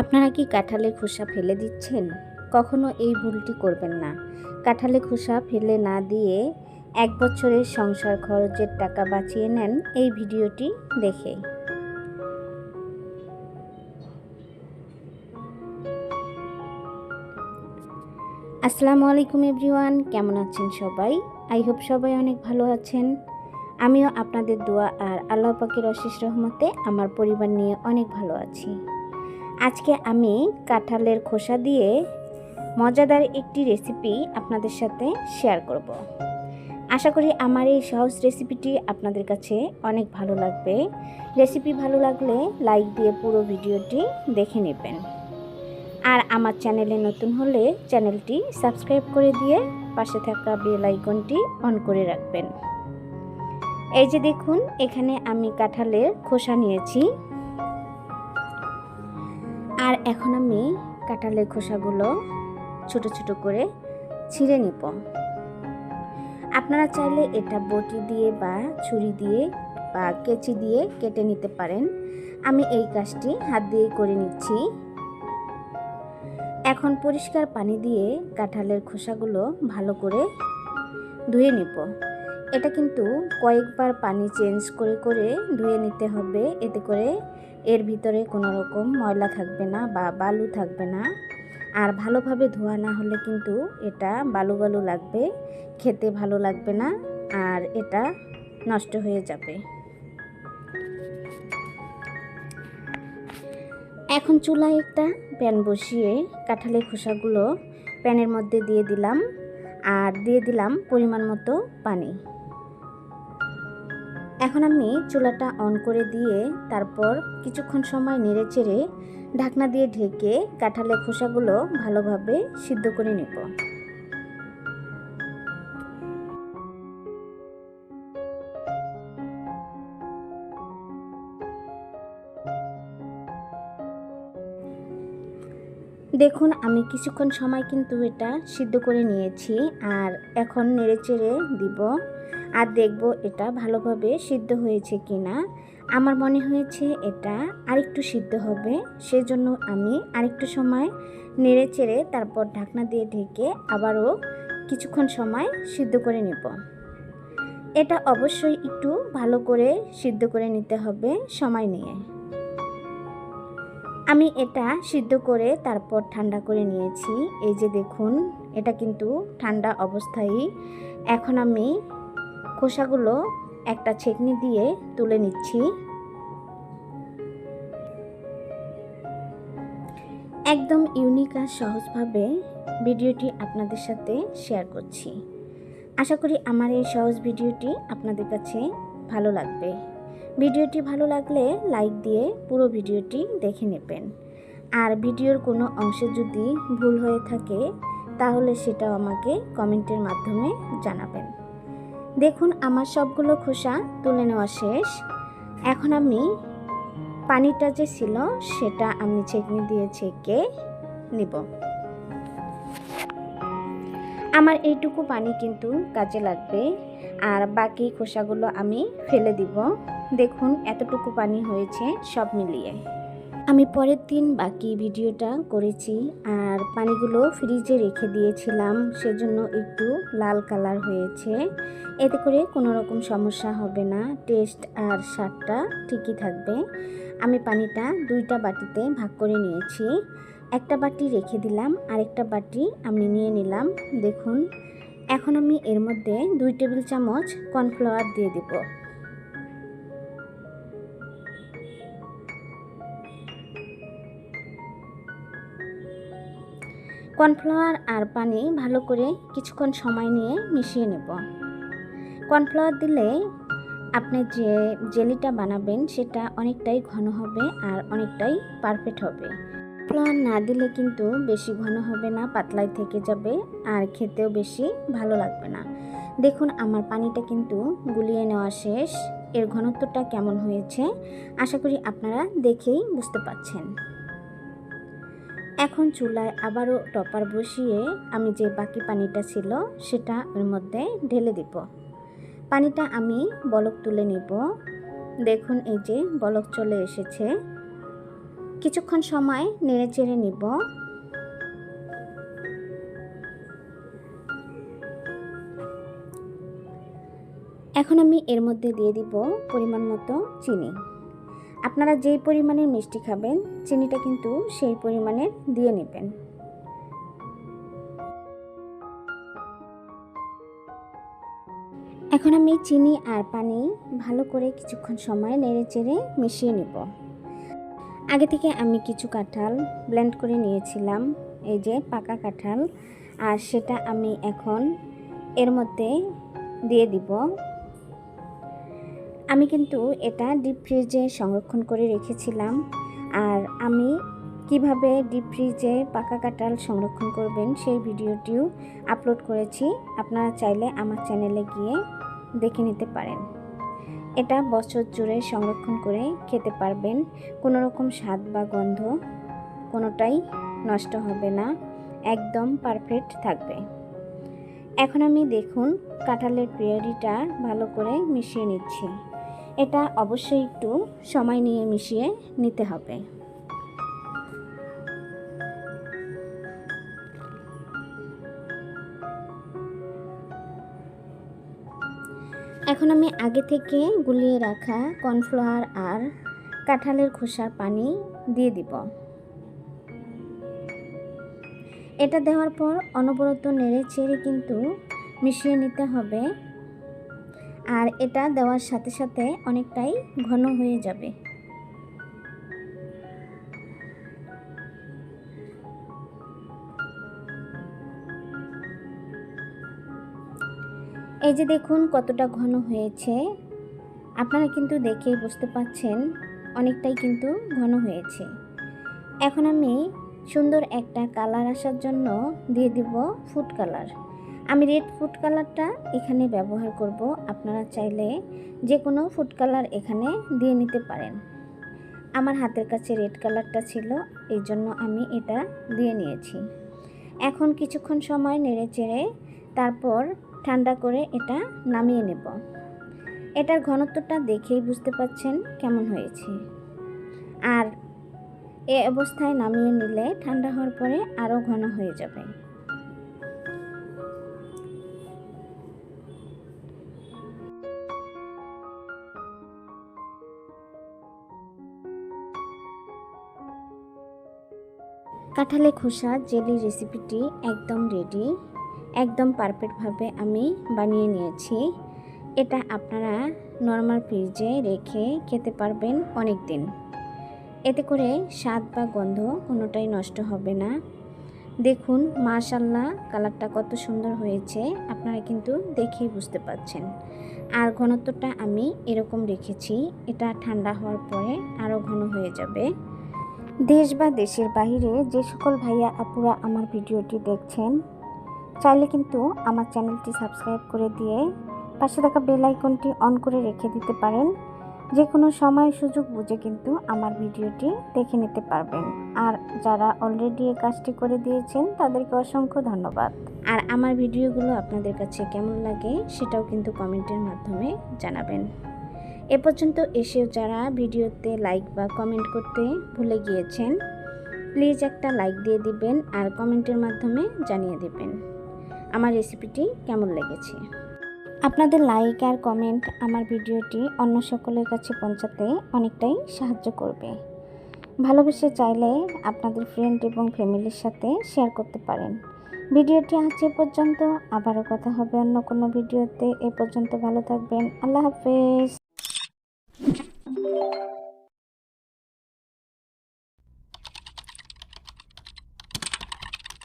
আপনারা কি কাঁঠালে খোসা ফেলে দিচ্ছেন? কখনো এই ভুলটি করবেন না। কাঁঠালে খোসা ফেলে না দিয়ে এক বছরের সংসার খরচের টাকা বাঁচিয়ে নেন এই ভিডিওটি দেখে। আসসালামু আলাইকুম এভরিওয়ান, কেমন আছেন সবাই? আই হোপ সবাই অনেক ভালো আছেন। আমিও আপনাদের দোয়া আর আল্লাহ পাকের অশেষ রহমতে আমার পরিবার নিয়ে অনেক ভালো আছি। আজকে আমি কাঁঠালের খোসা দিয়ে মজাদার একটি রেসিপি আপনাদের সাথে শেয়ার করব। আশা করি আমার এই সহজ রেসিপিটি আপনাদের কাছে অনেক ভালো লাগবে। রেসিপি ভালো লাগলে লাইক দিয়ে পুরো ভিডিওটি দেখে নেবেন। আর আমার চ্যানেলে নতুন হলে চ্যানেলটি সাবস্ক্রাইব করে দিয়ে পাশে থাকা বেল আইকনটি অন করে রাখবেন। এই যে দেখুন, এখানে আমি কাঁঠালের খোসা নিয়েছি। আর এখন আমি কাঁঠালের খোসাগুলো ছোট ছোট করে ছিঁড়ে নিব। আপনারা চাইলে এটা বটি দিয়ে বা ছুরি দিয়ে বা কেচি দিয়ে কেটে নিতে পারেন। আমি এই কাজটি হাত দিয়ে করে নিচ্ছি। এখন পরিষ্কার পানি দিয়ে কাঁঠালের খোসাগুলো ভালো করে ধুয়ে নিব। এটা কিন্তু কয়েকবার পানি চেঞ্জ করে করে ধুয়ে নিতে হবে। এতে করে এর ভিতরে কোনো রকম ময়লা থাকবে না বা বালু থাকবে না। আর ভালোভাবে ধোয়া না হলে কিন্তু এটা বালু বালু লাগবে, খেতে ভালো লাগবে না আর এটা নষ্ট হয়ে যাবে। এখন চুলায় একটা প্যান বসিয়ে কাঁঠালের খোসাগুলো প্যানের মধ্যে দিয়ে দিলাম। আর দিয়ে দিলাম পরিমাণ মতো পানি। এখন আমি চুলাটা অন করে দিয়ে তারপর কিছুক্ষণ সময় নেড়ে চেড়ে ঢাকনা দিয়ে ঢেকে কাঁঠালের খোসাগুলো ভালোভাবে সিদ্ধ করে নেব। দেখুন, আমি কিছুক্ষণ সময় কিন্তু এটা সিদ্ধ করে নিয়েছি আর এখন নেড়ে চেড়ে দিব আর দেখব এটা ভালোভাবে সিদ্ধ হয়েছে কি না আমার মনে হয়েছে এটা আরেকটু সিদ্ধ হবে, সেজন্য আমি আরেকটু সময় নেড়ে চেড়ে তারপর ঢাকনা দিয়ে ঢেকে আবারও কিছুক্ষণ সময় সিদ্ধ করে নেব। এটা অবশ্যই একটু ভালো করে সিদ্ধ করে নিতে হবে সময় নিয়ে। আমি এটা সিদ্ধ করে তারপর ঠান্ডা করে নিয়েছি। এই যে দেখুন, এটা কিন্তু ঠান্ডা অবস্থায় এখন আমি খোসাগুলো একটা ছেকনি দিয়ে তুলে নিচ্ছি। একদম ইউনিক আর সহজভাবে ভিডিওটি আপনাদের সাথে শেয়ার করছি। আশা করি আমার এই সহজ ভিডিওটি আপনাদের কাছে ভালো লাগবে। ভিডিওটি ভালো লাগলে লাইক দিয়ে পুরো ভিডিওটি দেখে নেবেন। আর ভিডিওর কোনো অংশে যদি ভুল হয়ে থাকে, তাহলে সেটাও আমাকে কমেন্টের মাধ্যমে জানাবেন। দেখুন, আমার সবগুলো খোসা তুলে নেওয়া শেষ। এখন আমি পানিটা যে ছিল, সেটা আমি ছেঁকনি দিয়ে ছেঁকে নিব। আমার এইটুকু পানি কিন্তু কাজে লাগবে। আর বাকি খোসাগুলো আমি ফেলে দিব। দেখুন এতটুকু পানি হয়েছে, সব মিলিয়ে। আমি পরের দিন বাকি ভিডিওটা করেছি, আর পানিগুলো ফ্রিজে রেখে দিয়েছিলাম, সেজন্য একটু লাল কালার হয়েছে। এতে করে কোনো রকম সমস্যা হবে না, টেস্ট আর স্বাদটা ঠিকই থাকবে। আমি পানিটা দুইটা বাটিতে ভাগ করে নিয়েছি। একটা বাটি রেখে দিলাম, আরেকটা বাটি আমি নিয়ে নিলাম। দেখুন, এখন আমি এর মধ্যে দুই টেবিল চামচ কর্নফ্লাওয়ার দিয়ে দেব। কর্নফ্লাওয়ার আর পানি ভালো করে কিছুক্ষণ সময় নিয়ে মিশিয়ে নেব। কর্নফ্লাওয়ার দিলে আপনি যে জেলিটা বানাবেন সেটা অনেকটাই ঘন হবে আর অনেকটাই পারফেক্ট হবে। ফ্লাওয়ার না দিলে কিন্তু বেশি ঘন হবে না, পাতলাই থেকে যাবে আর খেতেও বেশি ভালো লাগবে না। দেখুন আমার পানিটা কিন্তু গুলিয়ে নেওয়া শেষ। এর ঘনত্বটা কেমন হয়েছে? আশা করি আপনারা দেখেই বুঝতে পাচ্ছেন এখন চুলায় আবারও টপার বসিয়ে আমি যে বাকি পানিটা ছিল সেটা এর মধ্যে ঢেলে দিব। পানিটা আমি বলক তুলে নিব। দেখুন এই যে বলক চলে এসেছে। কিছুক্ষণ সময় নেড়ে চেড়ে নিব। এখন আমি এর মধ্যে দিয়ে দিব পরিমাণ মতো চিনি। আপনারা যেই পরিমাণের মিষ্টি খাবেন, চিনিটা কিন্তু সেই পরিমাণের দিয়ে নেবেন। এখন আমি চিনি আর পানি ভালো করে কিছুক্ষণ সময় নেড়ে চেড়ে মিশিয়ে নিব। আগে থেকে আমি কিছু কাঁঠাল ব্লেন্ড করে নিয়েছিলাম, এই যে পাকা কাঁঠাল, আর সেটা আমি এখন এর মধ্যে দিয়ে দিব। আমি কিন্তু এটা ডিপ ফ্রিজে সংরক্ষণ করে রেখেছিলাম। আর আমি কীভাবে ডিপ ফ্রিজে পাকা কাঁঠাল সংরক্ষণ করবেন সেই ভিডিওটিও আপলোড করেছি। আপনারা চাইলে আমার চ্যানেলে গিয়ে দেখে নিতে পারেন। এটা বছর জুড়ে সংরক্ষণ করে খেতে পারবেন। কোনো রকম স্বাদ বা গন্ধ কোনোটাই নষ্ট হবে না। একদম পারফেক্ট থাকবে। এখন আমি দেখুন কাঁঠালের পিউরিটা ভালো করে মিশিয়ে নিচ্ছি। এটা অবশ্যই একটু সময় নিয়ে মিশিয়ে নিতে হবে। এখন আমি আগে থেকে গুলিয়ে রাখা কর্নফ্লাওয়ার আর কাঁঠালের খোসার পানি দিয়ে দিব। এটা দেওয়ার পর অনবরত নেড়ে চেড়ে কিন্তু মিশিয়ে নিতে হবে। আর এটা দেওয়ার সাথে সাথে অনেকটাই ঘন হয়ে যাবে। এই যে দেখুন কতটা ঘন হয়েছে। আপনারা কিন্তু দেখেই বুঝতে পাচ্ছেন অনেকটাই কিন্তু ঘন হয়েছে। এখন আমি সুন্দর একটা কালার আসার জন্য দিয়ে দিব ফুড কালার। আমি রেড ফুড কালারটা এখানে ব্যবহার করব। আপনারা চাইলে যে কোনো ফুড কালার এখানে দিয়ে নিতে পারেন। আমার হাতের কাছে রেড কালারটা ছিল এই জন্য আমি এটা দিয়ে নিয়েছি। এখন কিছুক্ষণ সময় নেড়ে চেড়ে তারপর ঠান্ডা করে এটা নামিয়ে নেব। এটার ঘনত্বটা দেখেই বুঝতে পাচ্ছেন কেমন হয়েছে। আর এ অবস্থায় নামিয়ে নিলে ঠান্ডা হওয়ার পরে আরও ঘন হয়ে যাবে। কাঁঠালে খোসা জেলি রেসিপিটি একদম রেডি একদম পারফেক্টভাবে আমি বানিয়ে নিয়েছি। এটা আপনারা নর্মাল ফ্রিজে রেখে খেতে পারবেন অনেক দিন এতে করে স্বাদ বা গন্ধ কোনোটাই নষ্ট হবে না। দেখুন মাশাল্লাহ কালারটা কত সুন্দর হয়েছে। আপনারা কিন্তু দেখেই বুঝতে পাচ্ছেন আর ঘনত্বটা আমি এরকম রেখেছি, এটা ঠান্ডা হওয়ার পরে আরও ঘন হয়ে যাবে। দেশ বা দেশের বাইরে যে সকল ভাইয়া আপুরা আমার ভিডিওটি দেখছেন, চাইলে কিন্তু আমার চ্যানেলটি সাবস্ক্রাইব করে দিয়ে পাশে থাকা বেল আইকনটি অন করে রেখে দিতে পারেন। যে কোনো সময় সুযোগ বুঝে কিন্তু আমার ভিডিওটি দেখে নিতে পারবেন। আর যারা অলরেডি এই কাজটি করে দিয়েছেন, তাদেরকে অসংখ্য ধন্যবাদ। আর আমার ভিডিওগুলো আপনাদের কাছে কেমন লাগে, সেটাও কিন্তু কমেন্টের মাধ্যমে জানাবেন। এ পর্যন্ত এসেও যারা ভিডিওতে লাইক বা কমেন্ট করতে ভুলে গিয়েছেন প্লিজ একটা লাইক দিয়ে দিবেন আর কমেন্টের মাধ্যমে জানিয়ে দেবেন। আমার রেসিপিটি কেমন লেগেছে? আপনাদের লাইক আর কমেন্ট আমার ভিডিওটি অন্য সকলের কাছে পৌঁছাতে অনেকটাই সাহায্য করবে। ভালোবেসে চাইলে আপনাদের ফ্রেন্ড এবং ফ্যামিলির সাথে শেয়ার করতে পারেন। ভিডিওটি আজ এ পর্যন্ত, আবারও কথা হবে অন্য কোনো ভিডিওতে। এ পর্যন্ত ভালো থাকবেন। আল্লাহ হাফেজ। Thank you.